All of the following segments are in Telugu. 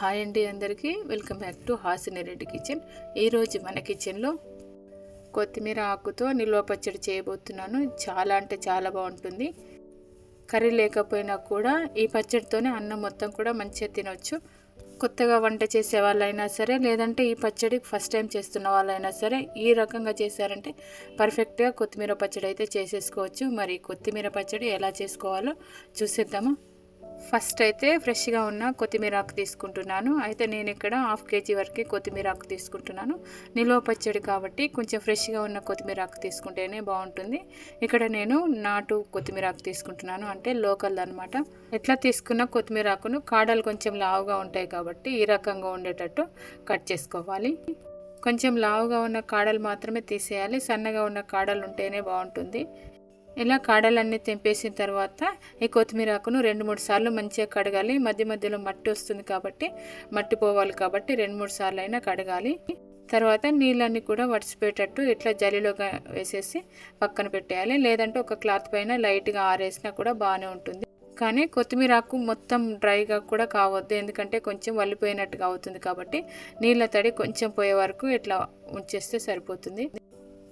హాయ్ అండి అందరికీ. Welcome back to Hasini Reddy kitchen. ఈరోజు మన కిచెన్లో కొత్తిమీర ఆకుతో నిల్వ పచ్చడి చేయబోతున్నాను. చాలా అంటే చాలా బాగుంటుంది. కర్రీ లేకపోయినా కూడా ఈ పచ్చడితోనే అన్నం మొత్తం కూడా మంచిగా తినొచ్చు. కొత్తగా వంట చేసే వాళ్ళైనా సరే లేదంటే ఈ పచ్చడి ఫస్ట్ టైం చేస్తున్న వాళ్ళైనా సరే ఈ రకంగా చేశారంటే పర్ఫెక్ట్గా కొత్తిమీర పచ్చడి అయితే చేసేసుకోవచ్చు. మరి కొత్తిమీర పచ్చడి ఎలా చేసుకోవాలో చూసేద్దాము? ఫస్ట్ అయితే ఫ్రెష్గా ఉన్న కొత్తిమీర ఆకు తీసుకుంటున్నాను. అయితే నేను ఇక్కడ హాఫ్ కేజీ వరకు కొత్తిమీర ఆకు తీసుకుంటున్నాను. నిల్వ పచ్చడి కాబట్టి కొంచెం ఫ్రెష్గా ఉన్న కొత్తిమీర ఆకు తీసుకుంటేనే బాగుంటుంది. ఇక్కడ నేను నాటు కొత్తిమీర ఆకు తీసుకుంటున్నాను. అంటే లోకల్ అనమాట ఎట్లా తీసుకున్న కొత్తిమీర ఆకును కాడలు కొంచెం లావుగా ఉంటాయి కాబట్టి ఈ రకంగా ఉండేటట్టు కట్ చేసుకోవాలి. కొంచెం లావుగా ఉన్న కాడలు మాత్రమే తీసేయాలి. సన్నగా ఉన్న కాడలు ఉంటేనే బాగుంటుంది. ఇలా కాడలన్నీ తెంపేసిన తర్వాత ఈ కొత్తిమీర ఆకును రెండు మూడు సార్లు మంచిగా కడగాలి. మధ్య మధ్యలో మట్టి వస్తుంది కాబట్టి మట్టి పోవాలి కాబట్టి రెండు మూడు సార్లు అయినా కడగాలి. తర్వాత నీళ్ళన్నీ కూడా వడిసిపోయేటట్టు ఇట్లా జలిలో వేసేసి పక్కన పెట్టేయాలి. లేదంటే ఒక క్లాత్ పైన లైట్గా ఆరేసినా కూడా బాగానే ఉంటుంది. కానీ కొత్తిమీర ఆకు మొత్తం డ్రైగా కూడా కావద్దు. ఎందుకంటే కొంచెం వల్లిపోయినట్టుగా అవుతుంది కాబట్టి నీళ్ళ తడి కొంచెం పోయే వరకు ఇట్లా ఉంచేస్తే సరిపోతుంది.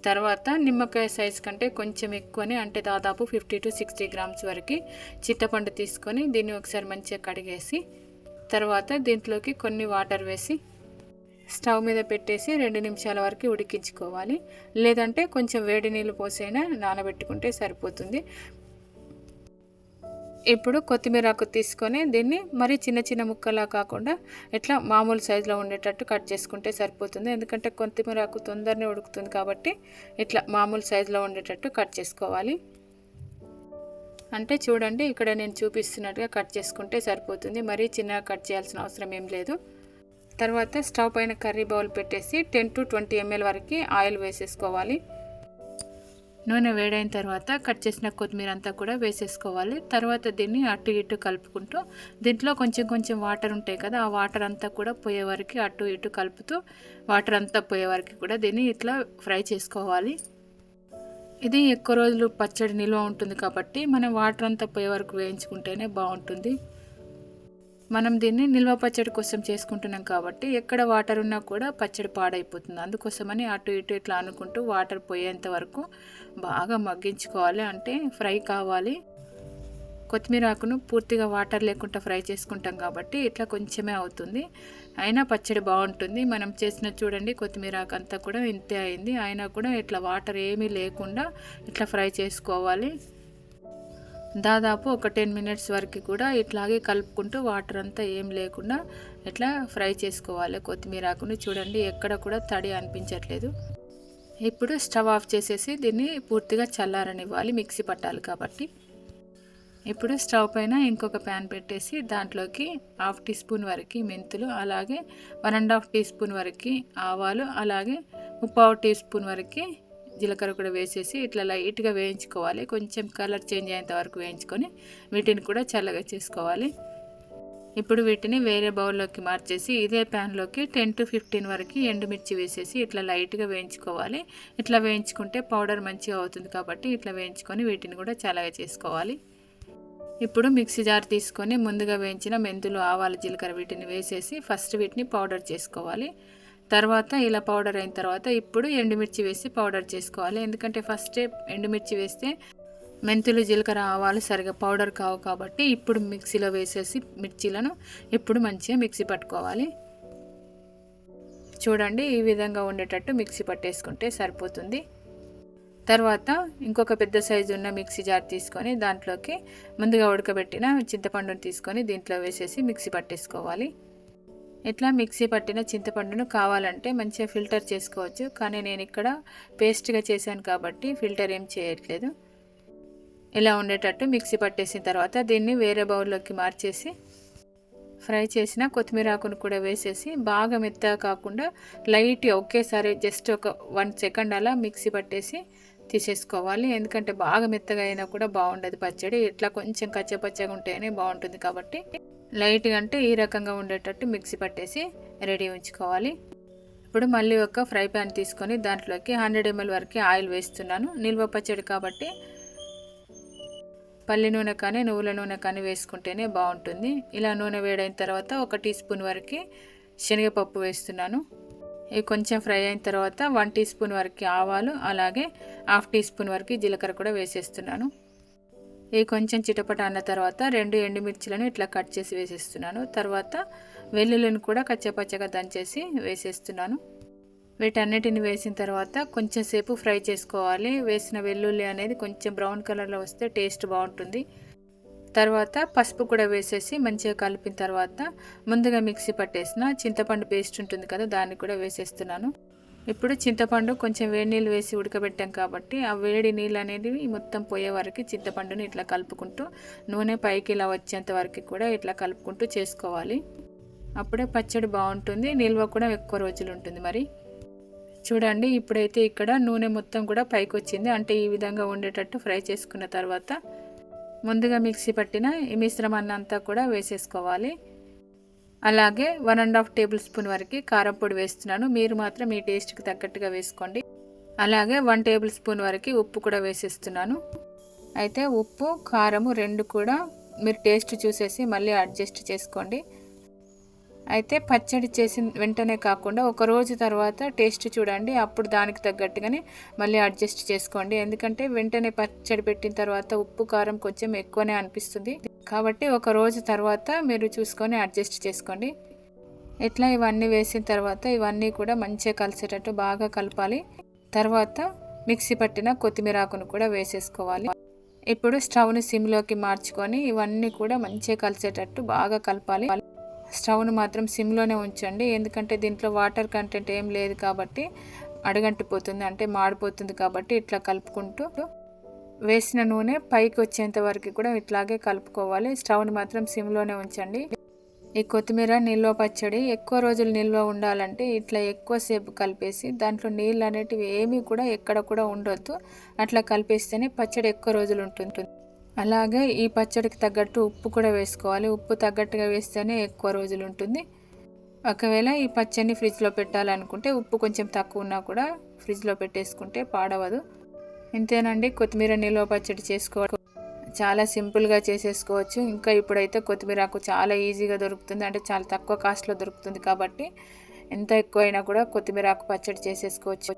తర్వాత నిమ్మకాయ సైజ్ కంటే కొంచెం ఎక్కువనే అంటే దాదాపు ఫిఫ్టీ టు సిక్స్టీ గ్రామ్స్ వరకు చింతపండు తీసుకొని దీన్ని ఒకసారి మంచిగా కడిగేసి తర్వాత దీంట్లోకి కొన్ని వాటర్ వేసి స్టవ్ మీద పెట్టేసి రెండు నిమిషాల వరకు ఉడికించుకోవాలి. లేదంటే కొంచెం వేడి నీళ్ళు పోసైనా నానబెట్టుకుంటే సరిపోతుంది. ఇప్పుడు కొత్తిమీర ఆకు తీసుకొని దీన్ని మరి చిన్న చిన్న ముక్కలా కాకుండా ఇట్లా మామూలు సైజులో ఉండేటట్టు కట్ చేసుకుంటే సరిపోతుంది. ఎందుకంటే కొత్తిమీర ఆకు తొందరనే ఉడుకుతుంది కాబట్టి ఇట్లా మామూలు సైజులో ఉండేటట్టు కట్ చేసుకోవాలి. అంటే చూడండి ఇక్కడ నేను చూపిస్తున్నట్టుగా కట్ చేసుకుంటే సరిపోతుంది. మరీ చిన్నగా కట్ చేయాల్సిన అవసరం ఏం లేదు. తర్వాత స్టవ్ పైన కర్రీ బౌల్ పెట్టేసి టెన్ టు ట్వంటీ ఎంఎల్ వరకు ఆయిల్ వేసేసుకోవాలి. నూనె వేడైన తర్వాత కట్ చేసిన కొత్తిమీర అంతా కూడా వేసేసుకోవాలి. తర్వాత దీన్ని అటు ఇటు కలుపుకుంటూ దీంట్లో కొంచెం కొంచెం వాటర్ ఉంటాయి కదా ఆ వాటర్ అంతా కూడా పోయే వరకు అటు ఇటు కలుపుతూ వాటర్ అంతా పోయే వరకు కూడా దీన్ని ఇట్లా ఫ్రై చేసుకోవాలి. ఇది ఎక్కువ రోజులు పచ్చడి నిల్వ ఉంటుంది కాబట్టి మనం వాటర్ అంతా పోయే వరకు వేయించుకుంటేనే బాగుంటుంది. మనం దీన్ని నిల్వ పచ్చడి కోసం చేసుకుంటున్నాం కాబట్టి ఎక్కడ వాటర్ ఉన్నా కూడా పచ్చడి పాడైపోతుంది. అందుకోసమని అటు ఇటు ఇట్లా అనుకుంటూ వాటర్ పోయేంత వరకు బాగా మగ్గించుకోవాలి. అంటే ఫ్రై కావాలి. కొత్తిమీర ఆకును పూర్తిగా వాటర్ లేకుండా ఫ్రై చేసుకుంటాం కాబట్టి ఇట్లా కొంచెమే అవుతుంది. అయినా పచ్చడి బాగుంటుంది. మనం చేసిన చూడండి కొత్తిమీర ఆకు అంతా కూడా ఇంతే అయింది. అయినా కూడా ఇట్లా వాటర్ ఏమీ లేకుండా ఇట్లా ఫ్రై చేసుకోవాలి. దాదాపు ఒక టెన్ మినిట్స్ వరకు కూడా ఇట్లాగే కలుపుకుంటూ వాటర్ అంతా ఏం లేకుండా ఇట్లా ఫ్రై చేసుకోవాలి కొత్తిమీర ఆకుని చూడండి ఎక్కడ కూడా తడి అనిపించట్లేదు. ఇప్పుడు స్టవ్ ఆఫ్ చేసేసి దీన్ని పూర్తిగా చల్లారనివ్వాలి మిక్సీ పట్టాలి కాబట్టి. ఇప్పుడు స్టవ్ పైన ఇంకొక ప్యాన్ పెట్టేసి దాంట్లోకి హాఫ్ టీ స్పూన్ వరకు మెంతులు అలాగే one and half teaspoon వరకు ఆవాలు అలాగే ముప్పావు టీ స్పూన్ వరకు జీలకర్ర కూడా వేసేసి ఇట్లా లైట్గా వేయించుకోవాలి. కొంచెం కలర్ చేంజ్ అయ్యేంత వరకు వేయించుకొని వీటిని కూడా చల్లగా చేసుకోవాలి. ఇప్పుడు వీటిని వేరే బౌల్లోకి మార్చేసి ఇదే ప్యాన్లోకి టెన్ టు ఫిఫ్టీన్ వరకు ఎండుమిర్చి వేసేసి ఇట్లా లైట్గా వేయించుకోవాలి. ఇట్లా వేయించుకుంటే పౌడర్ మంచిగా అవుతుంది కాబట్టి ఇట్లా వేయించుకొని వీటిని కూడా చల్లగా చేసుకోవాలి. ఇప్పుడు మిక్సీ జార్ తీసుకొని ముందుగా వేయించిన మెంతులు ఆవాలు జీలకర్ర వీటిని వేసేసి ఫస్ట్ వీటిని పౌడర్ చేసుకోవాలి. తర్వాత ఇలా పౌడర్ అయిన తర్వాత ఇప్పుడు ఎండుమిర్చి వేసి పౌడర్ చేసుకోవాలి. ఎందుకంటే ఫస్ట్ ఎండుమిర్చి వేస్తే మెంతులు జీలకర్ర ఆవాలు సరిగా పౌడర్ కావు కాబట్టి ఇప్పుడు మిక్సీలో వేసేసి మిర్చీలను ఇప్పుడు మంచిగా మిక్సీ పట్టుకోవాలి. చూడండి ఈ విధంగా ఉండేటట్టు మిక్సీ పట్టేసుకుంటే సరిపోతుంది. తర్వాత ఇంకొక పెద్ద సైజు ఉన్న మిక్సీ జార్ తీసుకొని దాంట్లోకి ముందుగా ఉడకబెట్టిన చింతపండును తీసుకొని దీంట్లో వేసేసి మిక్సీ పట్టేసుకోవాలి. ఇట్లా మిక్సీ పట్టిన చింతపండును కావాలంటే మంచిగా ఫిల్టర్ చేసుకోవచ్చు. కానీ నేను ఇక్కడ పేస్ట్గా చేశాను కాబట్టి ఫిల్టర్ ఏం చేయట్లేదు. ఇలా ఉండేటట్టు మిక్సీ పట్టేసిన తర్వాత దీన్ని వేరే బౌల్లోకి మార్చేసి ఫ్రై చేసిన కొత్తిమీర ఆకును కూడా వేసేసి బాగా మెత్తగా కాకుండా లైట్ ఒకేసారి జస్ట్ ఒక వన్ సెకండ్ అలా మిక్సీ పట్టేసి తీసేసుకోవాలి. ఎందుకంటే బాగా మెత్తగా అయినా కూడా బాగుండదు పచ్చడి. ఇట్లా కొంచెం కచ్చపచ్చగా ఉంటేనే బాగుంటుంది కాబట్టి లైట్గా అంటే ఈ రకంగా ఉండేటట్టు మిక్సీ పట్టేసి రెడీ ఉంచుకోవాలి. ఇప్పుడు మళ్ళీ ఒక ఫ్రై ప్యాన్ తీసుకొని దాంట్లోకి హండ్రెడ్ ఎంఎల్ వరకు ఆయిల్ వేస్తున్నాను. నిల్వ పచ్చడి కాబట్టి పల్లి నూనె కానీ నువ్వుల నూనె కానీ వేసుకుంటేనే బాగుంటుంది. ఇలా నూనె వేడైన తర్వాత ఒక టీ స్పూన్ వరకు శనగపప్పు వేస్తున్నాను. ఇవి కొంచెం ఫ్రై అయిన తర్వాత వన్ టీ స్పూన్ వరకు ఆవాలు అలాగే హాఫ్ టీ స్పూన్ వరకు జీలకర్ర కూడా వేసేస్తున్నాను. ఇవి కొంచెం చిటపట అన్న తర్వాత రెండు ఎండుమిర్చిలను ఇట్లా కట్ చేసి వేసేస్తున్నాను. తర్వాత వెల్లుల్లిని కూడా కచ్చపచ్చగా దంచేసి వేసేస్తున్నాను. వీటన్నిటిని వేసిన తర్వాత కొంచెం సేపు ఫ్రై చేసుకోవాలి. వేసిన వెల్లుల్లి అనేది కొంచెం బ్రౌన్ కలర్లో వస్తే టేస్ట్ బాగుంటుంది. తర్వాత పసుపు కూడా వేసేసి మంచిగా కలిపిన తర్వాత ముందుగా మిక్సీ పట్టేసిన చింతపండు పేస్ట్ ఉంటుంది కదా దాన్ని కూడా వేసేస్తున్నాను. ఇప్పుడు చింతపండు కొంచెం వేడి నీళ్ళు వేసి ఉడకబెట్టాం కాబట్టి ఆ వేడి నీళ్ళు అనేది మొత్తం పోయే వరకు చింతపండుని ఇట్లా కలుపుకుంటూ నూనె పైకి ఇలా వచ్చేంత వరకు కూడా ఇట్లా కలుపుకుంటూ చేసుకోవాలి. అప్పుడే పచ్చడి బాగుంటుంది నిల్వ కూడా ఎక్కువ రోజులు ఉంటుంది మరి. చూడండి ఇప్పుడైతే ఇక్కడ నూనె మొత్తం కూడా పైకి వచ్చింది. అంటే ఈ విధంగా ఉండేటట్టు ఫ్రై చేసుకున్న తర్వాత ముందుగా మిక్సీ పట్టిన ఈ మిశ్రమాన్ని అంతా కూడా వేసేసుకోవాలి. అలాగే one and half tablespoon వరకు కారం పొడి వేస్తున్నాను. మీరు మాత్రం మీ టేస్ట్కి తగ్గట్టుగా వేసుకోండి. అలాగే వన్ టేబుల్ స్పూన్ వరకు ఉప్పు కూడా వేసేస్తున్నాను. అయితే ఉప్పు కారము రెండు కూడా మీరు టేస్ట్ చూసేసి మళ్ళీ అడ్జస్ట్ చేసుకోండి. అయితే పచ్చడి చేసిన వెంటనే కాకుండా ఒక రోజు తర్వాత టేస్ట్ చూడండి. అప్పుడు దానికి తగ్గట్టుగానే మళ్ళీ అడ్జస్ట్ చేసుకోండి. ఎందుకంటే వెంటనే పచ్చడి పెట్టిన తర్వాత ఉప్పు కారం కొంచెం ఎక్కువనే అనిపిస్తుంది. కాబట్టి ఒక రోజు తర్వాత మీరు చూసుకొని అడ్జస్ట్ చేసుకోండి. ఇట్లా ఇవన్నీ వేసిన తర్వాత ఇవన్నీ కూడా మంచిగా కలిసేటట్టు బాగా కలపాలి. తర్వాత మిక్సీ పట్టిన కొత్తిమీర ఆకును కూడా వేసేసుకోవాలి. ఇప్పుడు స్టవ్ని సిమ్లోకి మార్చుకొని ఇవన్నీ కూడా మంచిగా కలిసేటట్టు బాగా కలపాలి. స్టవ్ను మాత్రం సిమ్లోనే ఉంచండి. ఎందుకంటే దీంట్లో వాటర్ కంటెంట్ ఏం లేదు కాబట్టి అడగంటిపోతుంది అంటే మాడిపోతుంది కాబట్టి ఇట్లా కలుపుకుంటూ వేసిన నూనె పైకి వచ్చేంత వరకు కూడా ఇట్లాగే కలుపుకోవాలి. స్టవ్ని మాత్రం సిమ్లోనే ఉంచండి. ఈ కొత్తిమీర నిల్వ పచ్చడి ఎక్కువ రోజులు నిల్వ ఉండాలంటే ఇట్లా ఎక్కువసేపు కలిపేసి దాంట్లో నీళ్ళు అనేటివి ఏమీ కూడా ఎక్కడ కూడా ఉండొద్దు. అట్లా కలిపేస్తేనే పచ్చడి ఎక్కువ రోజులు ఉంటుంది. అలాగే ఈ పచ్చడికి తగ్గట్టు ఉప్పు కూడా వేసుకోవాలి. ఉప్పు తగ్గట్టుగా వేస్తేనే ఎక్కువ రోజులు ఉంటుంది. ఒకవేళ ఈ పచ్చడిని ఫ్రిడ్జ్లో పెట్టాలనుకుంటే ఉప్పు కొంచెం తక్కువ ఉన్నా కూడా ఫ్రిడ్జ్లో పెట్టేసుకుంటే పాడవదు. ఇంతేనండి కొత్తిమీర నిల్వ పచ్చడి చేసుకోవడం. చాలా సింపుల్గా చేసేసుకోవచ్చు. ఇంకా ఇప్పుడైతే కొత్తిమీర ఆకు చాలా ఈజీగా దొరుకుతుంది. అంటే చాలా తక్కువ కాస్ట్లో దొరుకుతుంది కాబట్టి ఎంత ఎక్కువైనా కూడా కొత్తిమీర ఆకు పచ్చడి చేసేసుకోవచ్చు.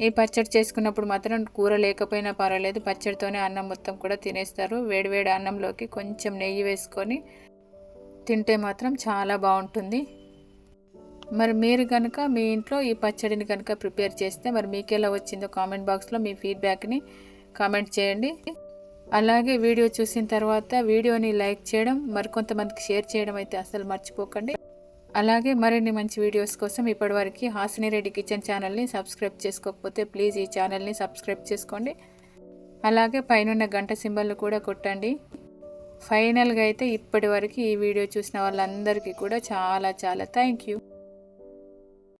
ఈ పచ్చడి చేసుకున్నప్పుడు మాత్రం కూర లేకపోయినా పర్వాలేదు. పచ్చడితోనే అన్నం మొత్తం కూడా తినేస్తారు. వేడివేడి అన్నంలోకి కొంచెం నెయ్యి వేసుకొని తింటే మాత్రం చాలా బాగుంటుంది. మరి మీరు కనుక మీ ఇంట్లో ఈ పచ్చడిని కనుక ప్రిపేర్ చేస్తే మరి మీకు ఎలా వచ్చిందో కామెంట్ బాక్స్లో మీ ఫీడ్బ్యాక్ని కామెంట్ చేయండి. అలాగే వీడియో చూసిన తర్వాత వీడియోని లైక్ చేయడం మరికొంతమందికి షేర్ చేయడం అయితే అసలు మర్చిపోకండి. అలాగే మరిన్ని మంచి వీడియోస్ కోసం ఇప్పటివరకు హాసిని రెడ్డి కిచెన్ ఛానల్ని సబ్స్క్రైబ్ చేసుకోకపోతే ప్లీజ్ ఈ ఛానల్ని సబ్స్క్రైబ్ చేసుకోండి. అలాగే పైన గంట సింబల్ని కూడా కొట్టండి. ఫైనల్గా అయితే ఇప్పటివరకు ఈ వీడియో చూసిన వాళ్ళందరికీ కూడా చాలా చాలా థ్యాంక్ యూ.